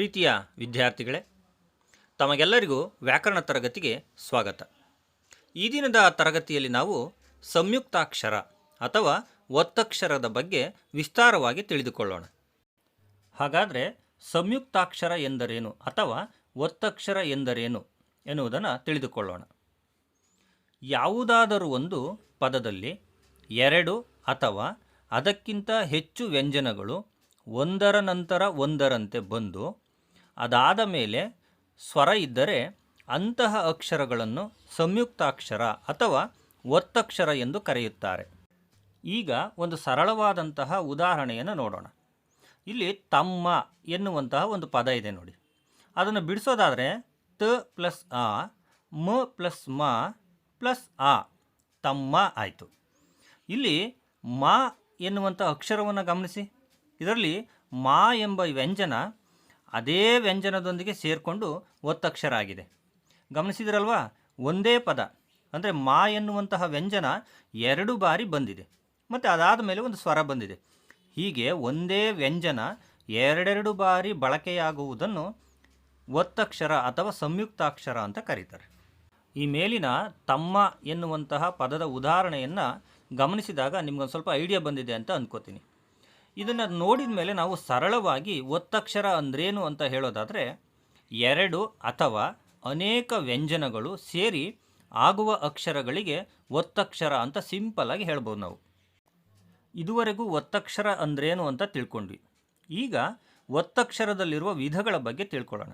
ಪ್ರೀತಿಯ ವಿದ್ಯಾರ್ಥಿಗಳೇ, ತಮಗೆಲ್ಲರಿಗೂ ವ್ಯಾಕರಣ ತರಗತಿಗೆ ಸ್ವಾಗತ. ಈ ದಿನದ ತರಗತಿಯಲ್ಲಿ ನಾವು ಸಂಯುಕ್ತಾಕ್ಷರ ಅಥವಾ ಒತ್ತಕ್ಷರದ ಬಗ್ಗೆ ವಿಸ್ತಾರವಾಗಿ ತಿಳಿದುಕೊಳ್ಳೋಣ. ಹಾಗಾದರೆ ಸಂಯುಕ್ತಾಕ್ಷರ ಎಂದರೇನು ಅಥವಾ ಒತ್ತಕ್ಷರ ಎಂದರೇನು ಎನ್ನುವುದನ್ನು ತಿಳಿದುಕೊಳ್ಳೋಣ. ಯಾವುದಾದರೂ ಒಂದು ಪದದಲ್ಲಿ ಎರಡು ಅಥವಾ ಅದಕ್ಕಿಂತ ಹೆಚ್ಚು ವ್ಯಂಜನಗಳು ಒಂದರ ನಂತರ ಒಂದರಂತೆ ಬಂದು ಅದಾದ ಮೇಲೆ ಸ್ವರ ಇದ್ದರೆ ಅಂತಹ ಅಕ್ಷರಗಳನ್ನು ಸಂಯುಕ್ತಾಕ್ಷರ ಅಥವಾ ಒತ್ತಕ್ಷರ ಎಂದು ಕರೆಯುತ್ತಾರೆ. ಈಗ ಒಂದು ಸರಳವಾದಂತಹ ಉದಾಹರಣೆಯನ್ನು ನೋಡೋಣ. ಇಲ್ಲಿ ತಮ್ಮ ಎನ್ನುವಂತಹ ಒಂದು ಪದ ಇದೆ ನೋಡಿ. ಅದನ್ನು ಬಿಡಿಸೋದಾದರೆ ತ ಪ್ಲಸ್ ಆ, ಮ ಪ್ಲಸ್ ಮ ಪ್ಲಸ್ ಆ, ತಮ್ಮ ಆಯಿತು. ಇಲ್ಲಿ ಮಾ ಎನ್ನುವಂಥ ಅಕ್ಷರವನ್ನು ಗಮನಿಸಿ. ಇದರಲ್ಲಿ ಮಾ ಎಂಬ ವ್ಯಂಜನ ಅದೇ ವ್ಯಂಜನದೊಂದಿಗೆ ಸೇರಿಕೊಂಡು ಒತ್ತಕ್ಷರ ಆಗಿದೆ ಗಮನಿಸಿದ್ರಲ್ವಾ? ಒಂದೇ ಪದ, ಅಂದರೆ ಮಾ ಎನ್ನುವಂತಹ ವ್ಯಂಜನ ಎರಡು ಬಾರಿ ಬಂದಿದೆ. ಮತ್ತು ಅದಾದ ಮೇಲೆ ಒಂದು ಸ್ವರ ಬಂದಿದೆ. ಹೀಗೆ ಒಂದೇ ವ್ಯಂಜನ ಎರಡೆರಡು ಬಾರಿ ಬಳಕೆಯಾಗುವುದನ್ನು ಒತ್ತಕ್ಷರ ಅಥವಾ ಸಂಯುಕ್ತಾಕ್ಷರ ಅಂತ ಕರೀತಾರೆ. ಈ ಮೇಲಿನ ತಮ್ಮ ಎನ್ನುವಂತಹ ಪದದ ಉದಾಹರಣೆಯನ್ನು ಗಮನಿಸಿದಾಗ ನಿಮ್ಗೊಂದು ಸ್ವಲ್ಪ ಐಡಿಯಾ ಬಂದಿದೆ ಅಂತ ಅಂದ್ಕೋತೀನಿ ಇದನ್ನು ನೋಡಿದ ಮೇಲೆ ನಾವು ಸರಳವಾಗಿ ಒತ್ತಕ್ಷರ ಅಂದ್ರೇನು ಅಂತ ಹೇಳೋದಾದರೆ, ಎರಡು ಅಥವಾ ಅನೇಕ ವ್ಯಂಜನಗಳು ಸೇರಿ ಆಗುವ ಅಕ್ಷರಗಳಿಗೆ ಒತ್ತಕ್ಷರ ಅಂತ ಸಿಂಪಲ್ಲಾಗಿ ಹೇಳ್ಬೋದು ನಾವು. ಇದುವರೆಗೂ ಒತ್ತಕ್ಷರ ಅಂದ್ರೇನು ಅಂತ ತಿಳ್ಕೊಂಡ್ವಿ. ಈಗ ಒತ್ತಕ್ಷರದಲ್ಲಿರುವ ವಿಧಗಳ ಬಗ್ಗೆ ತಿಳ್ಕೊಳ್ಳೋಣ.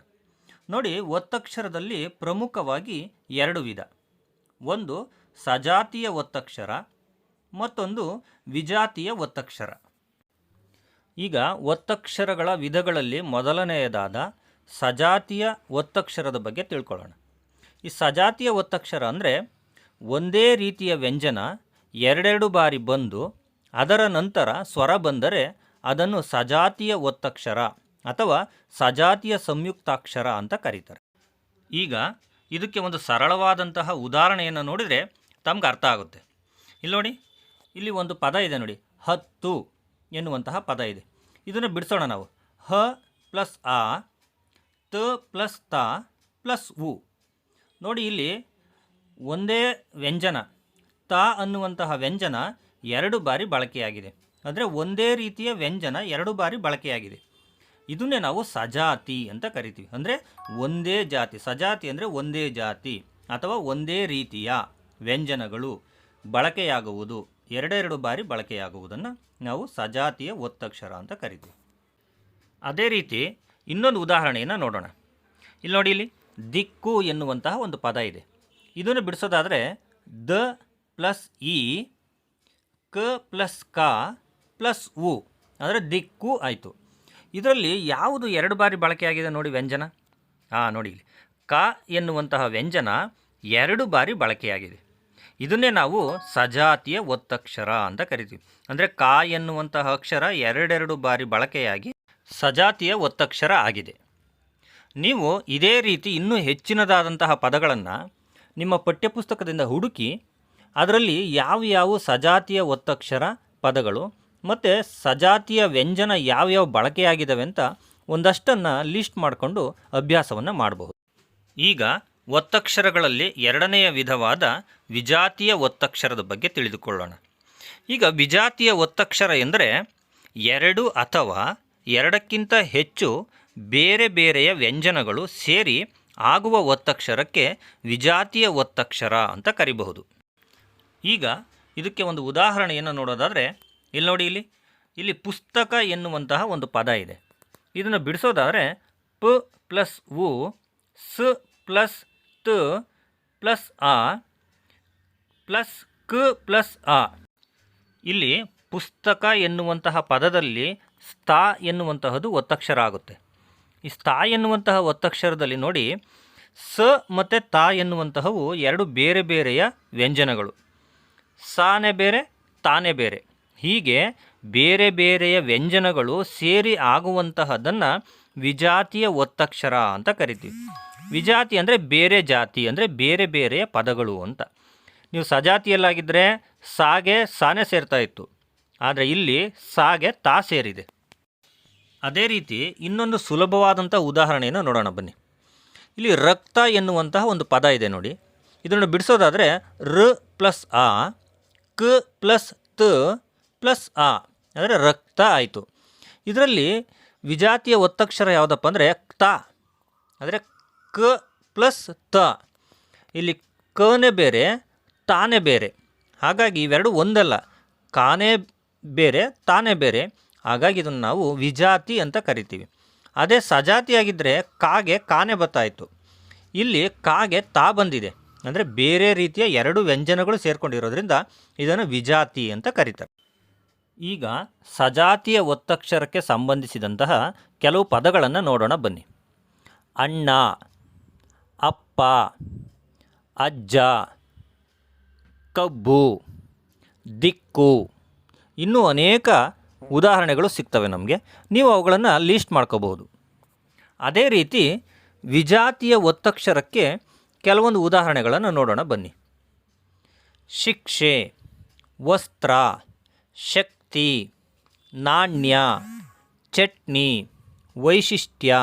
ನೋಡಿ, ಒತ್ತಕ್ಷರದಲ್ಲಿ ಪ್ರಮುಖವಾಗಿ ಎರಡು ವಿಧ. ಒಂದು ಸಜಾತಿಯ ಒತ್ತಕ್ಷರ, ಮತ್ತೊಂದು ವಿಜಾತಿಯ ಒತ್ತಕ್ಷರ. ಈಗ ಒತ್ತಕ್ಷರಗಳ ವಿಧಗಳಲ್ಲಿ ಮೊದಲನೆಯದಾದ ಸಜಾತಿಯ ಒತ್ತಕ್ಷರದ ಬಗ್ಗೆ ತಿಳ್ಕೊಳ್ಳೋಣ. ಈ ಸಜಾತಿಯ ಒತ್ತಕ್ಷರ ಅಂದರೆ ಒಂದೇ ರೀತಿಯ ವ್ಯಂಜನ ಎರಡೆರಡು ಬಾರಿ ಬಂದು ಅದರ ನಂತರ ಸ್ವರ ಬಂದರೆ ಅದನ್ನು ಸಜಾತಿಯ ಒತ್ತಕ್ಷರ ಅಥವಾ ಸಜಾತಿಯ ಸಂಯುಕ್ತಾಕ್ಷರ ಅಂತ ಕರೀತಾರೆ. ಈಗ ಇದಕ್ಕೆ ಒಂದು ಸರಳವಾದಂತಹ ಉದಾಹರಣೆಯನ್ನು ನೋಡಿದರೆ ತಮ್ಗೆ ಅರ್ಥ ಆಗುತ್ತೆ. ಇಲ್ಲಿ ನೋಡಿ, ಇಲ್ಲಿ ಒಂದು ಪದ ಇದೆ ನೋಡಿ, ಹತ್ತು. ಎನ್ನುವಂತಹ ಪದ ಇದೆ. ಇದನ್ನು ಬಿಡಿಸೋಣ ನಾವು. ಹ ಪ್ಲಸ್ ಆ, ತ ಪ್ಲಸ್ ತ ಪ್ಲಸ್ ಉ. ನೋಡಿ ಇಲ್ಲಿ ಒಂದೇ ವ್ಯಂಜನ. ತ ಅನ್ನುವಂತಹ ವ್ಯಂಜನ ಎರಡು ಬಾರಿ ಬಳಕೆಯಾಗಿದೆ. ಅಂದರೆ ಒಂದೇ ರೀತಿಯ ವ್ಯಂಜನ ಎರಡು ಬಾರಿ ಬಳಕೆಯಾಗಿದೆ. ಇದನ್ನೇ ನಾವು ಸಜಾತಿ ಅಂತ ಕರಿತೀವಿ. ಅಂದರೆ ಒಂದೇ ಜಾತಿ. ಸಜಾತಿ ಅಂದರೆ ಒಂದೇ ಜಾತಿ ಅಥವಾ ಒಂದೇ ರೀತಿಯ ವ್ಯಂಜನಗಳು ಬಳಕೆಯಾಗುವುದು. ಎರಡೆರಡು ಬಾರಿ ಬಳಕೆಯಾಗುವುದನ್ನು ನಾವು ಸಜಾತಿಯ ಒತ್ತಕ್ಷರ ಅಂತ ಕರಿತೀವಿ. ಅದೇ ರೀತಿ ಇನ್ನೊಂದು ಉದಾಹರಣೆಯನ್ನು ನೋಡೋಣ. ಇಲ್ಲಿ ನೋಡಿ ಇಲ್ಲಿ, ದಿಕ್ಕು ಎನ್ನುವಂತಹ ಒಂದು ಪದ ಇದೆ. ಇದನ್ನು ಬಿಡಿಸೋದಾದರೆ, ದ ಪ್ಲಸ್ ಇ ಕ ಪ್ಲಸ್ ಕ ಪ್ಲಸ್ ಉ, ಅಂದರೆ ದಿಕ್ಕು ಆಯಿತು. ಇದರಲ್ಲಿ ಯಾವುದು ಎರಡು ಬಾರಿ ಬಳಕೆಯಾಗಿದೆ ನೋಡಿ ವ್ಯಂಜನ? ಹಾಂ ನೋಡಿ ಇಲ್ಲಿ. ಕ ಎನ್ನುವಂತಹ ವ್ಯಂಜನ ಎರಡು ಬಾರಿ ಬಳಕೆಯಾಗಿದೆ. ಇದನ್ನೇ ನಾವು ಸಜಾತಿಯ ಒತ್ತಕ್ಷರ ಅಂತ ಕರಿತೀವಿ. ಅಂದರೆ ಕ ಎನ್ನುವಂತಹ ಅಕ್ಷರ ಎರಡೆರಡು ಬಾರಿ ಬಳಕೆಯಾಗಿ ಸಜಾತಿಯ ಒತ್ತಕ್ಷರ ಆಗಿದೆ. ನೀವು ಇದೇ ರೀತಿ ಇನ್ನೂ ಹೆಚ್ಚಿನದಾದಂತಹ ಪದಗಳನ್ನು ನಿಮ್ಮ ಪಠ್ಯಪುಸ್ತಕದಿಂದ ಹುಡುಕಿ ಅದರಲ್ಲಿ ಯಾವ ಯಾವ ಸಜಾತಿಯ ಒತ್ತಕ್ಷರ ಪದಗಳು ಮತ್ತು ಸಜಾತಿಯ ವ್ಯಂಜನ ಯಾವ್ಯಾವ ಬಳಕೆಯಾಗಿದ್ದಾವೆ ಅಂತ ಒಂದಷ್ಟನ್ನು ಲಿಸ್ಟ್ ಮಾಡಿಕೊಂಡು ಅಭ್ಯಾಸವನ್ನು ಮಾಡಬಹುದು. ಈಗ ಒತ್ತಕ್ಷರಗಳಲ್ಲಿ ಎರಡನೆಯ ವಿಧವಾದ ವಿಜಾತಿಯ ಒತ್ತಕ್ಷರದ ಬಗ್ಗೆ ತಿಳಿದುಕೊಳ್ಳೋಣ. ಈಗ ವಿಜಾತಿಯ ಒತ್ತಕ್ಷರ ಎಂದರೆ ಎರಡು ಅಥವಾ ಎರಡಕ್ಕಿಂತ ಹೆಚ್ಚು ಬೇರೆ ಬೇರೆಯ ವ್ಯಂಜನಗಳು ಸೇರಿ ಆಗುವ ಒತ್ತಕ್ಷರಕ್ಕೆ ವಿಜಾತಿಯ ಒತ್ತಕ್ಷರ ಅಂತ ಕರಿಬಹುದು. ಈಗ ಇದಕ್ಕೆ ಒಂದು ಉದಾಹರಣೆಯನ್ನು ನೋಡೋದಾದರೆ ಇಲ್ಲಿ ನೋಡಿ ಇಲ್ಲಿ ಇಲ್ಲಿ ಪುಸ್ತಕ ಎನ್ನುವಂತಹ ಒಂದು ಪದ ಇದೆ. ಇದನ್ನು ಬಿಡಿಸೋದಾದರೆ ಪ ಪ್ಲಸ್ ಉ, ಸ್ ಪ್ಲಸ್ ತ ಪ್ಲಸ್ ಆ, ಪ್ಲಸ್ ಕ ಪ್ಲಸ್ ಆ. ಇಲ್ಲಿ ಪುಸ್ತಕ ಎನ್ನುವಂತಹ ಪದದಲ್ಲಿ ಸ್ಥಾ ಎನ್ನುವಂತಹದ್ದು ಒತ್ತಕ್ಷರ ಆಗುತ್ತೆ ಈ ಸ್ಥಾ ಎನ್ನುವಂತಹ ಒತ್ತಕ್ಷರದಲ್ಲಿ ನೋಡಿ, ಸ ಮತ್ತು ತಾ ಎನ್ನುವಂತಹವು ಎರಡು ಬೇರೆ ಬೇರೆಯ ವ್ಯಂಜನಗಳು. ಸಾನೆ ಬೇರೆ, ತಾನೇ ಬೇರೆ. ಹೀಗೆ ಬೇರೆ ಬೇರೆಯ ವ್ಯಂಜನಗಳು ಸೇರಿ ಆಗುವಂತಹದ್ದನ್ನು ವಿಜಾತಿಯ ಒತ್ತಕ್ಷರ ಅಂತ ಕರಿತೀವಿ. ವಿಜಾತಿ ಅಂದರೆ ಬೇರೆ ಜಾತಿ, ಅಂದರೆ ಬೇರೆ ಬೇರೆಯ ಪದಗಳು ಅಂತ. ನೀವು ಸಜಾತಿಯಲ್ಲಾಗಿದ್ದರೆ ಸಾಗೆ ಸಾನೆ ಸೇರ್ತಾ ಇತ್ತು. ಆದರೆ ಇಲ್ಲಿ ಸಾಗೆ ತಾ ಸೇರಿದೆ. ಅದೇ ರೀತಿ ಇನ್ನೊಂದು ಸುಲಭವಾದಂಥ ಉದಾಹರಣೆಯನ್ನು ನೋಡೋಣ ಬನ್ನಿ. ಇಲ್ಲಿ ರಕ್ತ ಎನ್ನುವಂತಹ ಒಂದು ಪದ ಇದೆ ನೋಡಿ. ಇದನ್ನು ಬಿಡಿಸೋದಾದರೆ ರ ಪ್ಲಸ್ ಆ, ಕ ಪ್ಲಸ್ ತ ಪ್ಲಸ್ ಆ, ಅಂದರೆ ರಕ್ತ ಆಯಿತು. ಇದರಲ್ಲಿ ವಿಜಾತಿಯ ಒತ್ತಕ್ಷರ ಯಾವುದಪ್ಪ ಅಂದರೆ ತ, ಅಂದರೆ ಕ ಪ್ಲಸ್ ತ. ಇಲ್ಲಿ ಕನೇ ಬೇರೆ, ತಾನೇ ಬೇರೆ. ಹಾಗಾಗಿ ಇವೆರಡು ಒಂದಲ್ಲ. ಕಾನೇ ಬೇರೆ, ತಾನೇ ಬೇರೆ. ಹಾಗಾಗಿ ಇದನ್ನು ನಾವು ವಿಜಾತಿ ಅಂತ ಕರಿತೀವಿ. ಅದೇ ಸಜಾತಿಯಾಗಿದ್ದರೆ ಕಾಗೆ ಕಾನೆ ಬತ್ತಾಯಿತು. ಇಲ್ಲಿ ಕಾಗೆ ತಾ ಬಂದಿದೆ. ಅಂದರೆ ಬೇರೆ ರೀತಿಯ ಎರಡು ವ್ಯಂಜನಗಳು ಸೇರಿಕೊಂಡಿರೋದ್ರಿಂದ ಇದನ್ನು ವಿಜಾತಿ ಅಂತ ಕರೀತಾರೆ. ಈಗ ಸಜಾತಿಯ ಒತ್ತಕ್ಷರಕ್ಕೆ ಸಂಬಂಧಿಸಿದಂತಹ ಕೆಲವು ಪದಗಳನ್ನು ನೋಡೋಣ ಬನ್ನಿ. ಅಣ್ಣ, ಅಪ್ಪ, ಅಜ್ಜ, ಕಬ್ಬು, ದಿಕ್ಕು. ಇನ್ನೂ ಅನೇಕ ಉದಾಹರಣೆಗಳು ಸಿಗ್ತವೆ ನಮಗೆ. ನೀವು ಅವುಗಳನ್ನು ಲೀಸ್ಟ್ ಮಾಡ್ಕೋಬೋದು ಅದೇ ರೀತಿ ವಿಜಾತಿಯ ಒತ್ತಕ್ಷರಕ್ಕೆ ಕೆಲವೊಂದು ಉದಾಹರಣೆಗಳನ್ನು ನೋಡೋಣ ಬನ್ನಿ. ಶಿಕ್ಷೆ, ವಸ್ತ್ರ ಶಕ್ತಿ ನಾಣ್ಯ, ಚಟ್ನಿ, ವೈಶಿಷ್ಟ್ಯ,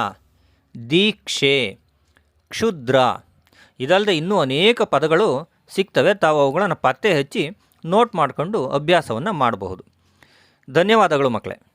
ದೀಕ್ಷೆ, ಕ್ಷುದ್ರ ಇದಲ್ಲದೆ ಇನ್ನೂ ಅನೇಕ ಪದಗಳು ಸಿಗ್ತವೆ. ತಾವು ಅವುಗಳನ್ನು ಪತ್ತೆ ಹಚ್ಚಿ ನೋಟ್ ಮಾಡಿಕೊಂಡು ಅಭ್ಯಾಸವನ್ನು ಮಾಡಬಹುದು. ಧನ್ಯವಾದಗಳು ಮಕ್ಕಳೇ.